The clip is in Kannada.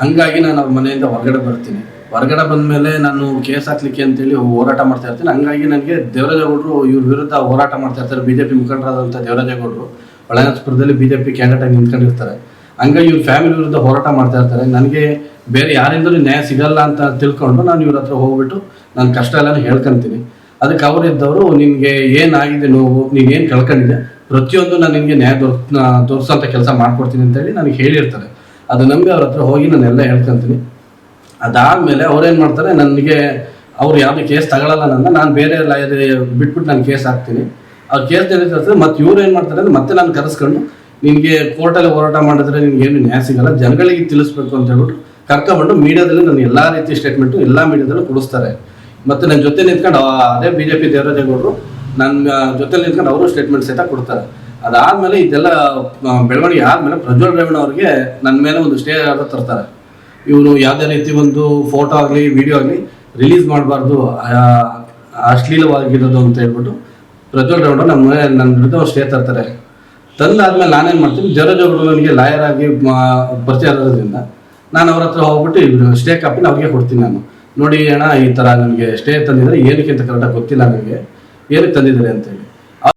ಹಂಗಾಗಿ ನಾನು ಅವ್ರ ಮನೆಯಿಂದ ಹೊರಗಡೆ ಬರ್ತೀನಿ. ಹೊರಗಡೆ ಬಂದಮೇಲೆ ನಾನು ಕೇಸ್ ಹಾಕ್ಲಿಕ್ಕೆ ಅಂತೇಳಿ ಹೋರಾಟ ಮಾಡ್ತಾ ಇರ್ತೀನಿ. ಹಂಗಾಗಿ ನನಗೆ ದೇವರಾಜೇಗೌಡರು ಇವ್ರ ವಿರುದ್ಧ ಹೋರಾಟ ಮಾಡ್ತಾ ಇರ್ತಾರೆ. ಬಿ ಜೆ ಪಿ ಮುಖಂಡರಾದಂಥ ದೇವರಾಜೇಗೌಡರು ಒಳನಸ್ಪುರದಲ್ಲಿ ಬಿ ಜೆ ಪಿ ಕ್ಯಾಂಡಿಡೇಟ್ ನಿಂತ್ಕೊಂಡಿರ್ತಾರೆ. ಹಂಗಾಗಿ ಇವ್ರ ಫ್ಯಾಮಿಲಿ ವಿರುದ್ಧ ಹೋರಾಟ ಮಾಡ್ತಾ ಇರ್ತಾರೆ. ನನಗೆ ಬೇರೆ ಯಾರಿಂದಲೂ ನ್ಯಾಯ ಸಿಗಲ್ಲ ಅಂತ ತಿಳ್ಕೊಂಡು ನಾನು ಇವ್ರ ಹತ್ರ ಹೋಗ್ಬಿಟ್ಟು ನನ್ನ ಕಷ್ಟ ಎಲ್ಲನೂ ಹೇಳ್ಕೊಂತೀನಿ. ಅದಕ್ಕೆ ಅವರಿದ್ದವರು ನಿಮಗೆ ಏನಾಗಿದೆ ನೋವು? ನೀನು ಏನು ಕಳ್ಕೊಂಡಿದೆ ಪ್ರತಿಯೊಂದು ನಾನು ನಿಮಗೆ ನ್ಯಾಯ ದೊರ್ ತೋರಿಸೋಂಥ ಕೆಲಸ ಮಾಡ್ಕೊಡ್ತೀನಿ ಅಂತೇಳಿ ನನಗೆ ಹೇಳಿರ್ತಾರೆ. ಅದು ನಂಬಿ ಅವ್ರ ಹತ್ರ ಹೋಗಿ ನಾನು ಎಲ್ಲ ಹೇಳ್ಕೊಂತೀನಿ. ಅದಾದಮೇಲೆ ಅವ್ರೇನು ಮಾಡ್ತಾರೆ, ನನಗೆ ಅವ್ರು ಯಾವುದೇ ಕೇಸ್ ತಗೊಳ್ಳಲ್ಲ ನನ್ನ, ನಾನು ಬೇರೆ ಲಾಯರ್ ಬಿಟ್ಬಿಟ್ಟು ನಾನು ಕೇಸ್ ಹಾಕ್ತೀನಿ. ಅವ್ರ ಕೇಸ್ ನಡೀತಿರ್ತದೆ ಮತ್ತೆ ಇವ್ರು ಏನು ಮಾಡ್ತಾರೆ ಅಂದ್ರೆ ಮತ್ತೆ ನಾನು ಕರೆಸ್ಕೊಂಡು ನಿನಗೆ ಕೋರ್ಟಲ್ಲಿ ಹೋರಾಟ ಮಾಡಿದ್ರೆ ನಿನ್ಗೆ ಏನು ನ್ಯಾಯ ಸಿಗಲ್ಲ, ಜನಗಳಿಗೆ ತಿಳಿಸ್ಬೇಕು ಅಂತ ಹೇಳ್ಬಿಟ್ಟು ಕರ್ಕೊಂಡು ಮೀಡಿಯಾದಲ್ಲಿ ನಾನು ಎಲ್ಲ ರೀತಿ ಸ್ಟೇಟ್ಮೆಂಟು ಎಲ್ಲ ಮೀಡಿಯಾದಲ್ಲೂ ಕೊಡಿಸ್ತಾರೆ. ಮತ್ತು ನನ್ನ ಜೊತೆ ನಿಂತ್ಕೊಂಡು ಅದೇ ಬಿ ಜೆ ಪಿ ದೇವರಾಜೇಗೌಡರು ನನ್ನ ಜೊತೆ ನಿಂತ್ಕೊಂಡು ಅವರು ಸ್ಟೇಟ್ಮೆಂಟ್ ಸಹಿತ ಕೊಡ್ತಾರೆ. ಅದಾದಮೇಲೆ ಇದೆಲ್ಲ ಬೆಳವಣಿಗೆ ಆದಮೇಲೆ ಪ್ರಜ್ವಲ್ ರೇವಣ್ಣ ಅವ್ರಿಗೆ ನನ್ನ ಮೇಲೆ ಒಂದು ಸ್ಟೇ ಆರ್ಡರ್ ತರ್ತಾರೆ. ಇವರು ಯಾವುದೇ ರೀತಿ ಒಂದು ಫೋಟೋ ಆಗಲಿ ವಿಡಿಯೋ ಆಗಲಿ ರಿಲೀಸ್ ಮಾಡಬಾರ್ದು ಅಶ್ಲೀಲವಾಗಿರೋದು ಅಂತ ಹೇಳ್ಬಿಟ್ಟು ಪ್ರಜ್ವಲ್ ರೇವಣ್ಣ ನಮ್ಮ ನನ್ನ ವಿರುದ್ಧ ಸ್ಟೇ ತರ್ತಾರೆ. ತಂದಾದ್ಮೇಲೆ ನಾನೇನು ಮಾಡ್ತೀನಿ ದೇವರಾಜವರು ನನಗೆ ಲಾಯರ್ ಆಗಿ ಪರಿಚಯ ಇರೋದ್ರಿಂದ ನಾನು ಅವ್ರ ಹತ್ರ ಹೋಗ್ಬಿಟ್ಟು ಸ್ಟೇ ಕಾಪಿನ ಅವ್ರಿಗೆ ಕೊಡ್ತೀನಿ ನಾನು. ನೋಡಿ ಅಣ್ಣ, ಈ ಥರ ನನಗೆ ಸ್ಟೇ ತಂದಿದ್ದಾರೆ ಏನಕ್ಕೆ ಅಂತ ಕರೆಕ್ಟಾಗಿ ಗೊತ್ತಿಲ್ಲ ನನಗೆ. ಏನಕ್ಕೆ ತಂದಿದ್ದಾರೆ ಅಂತೇಳಿ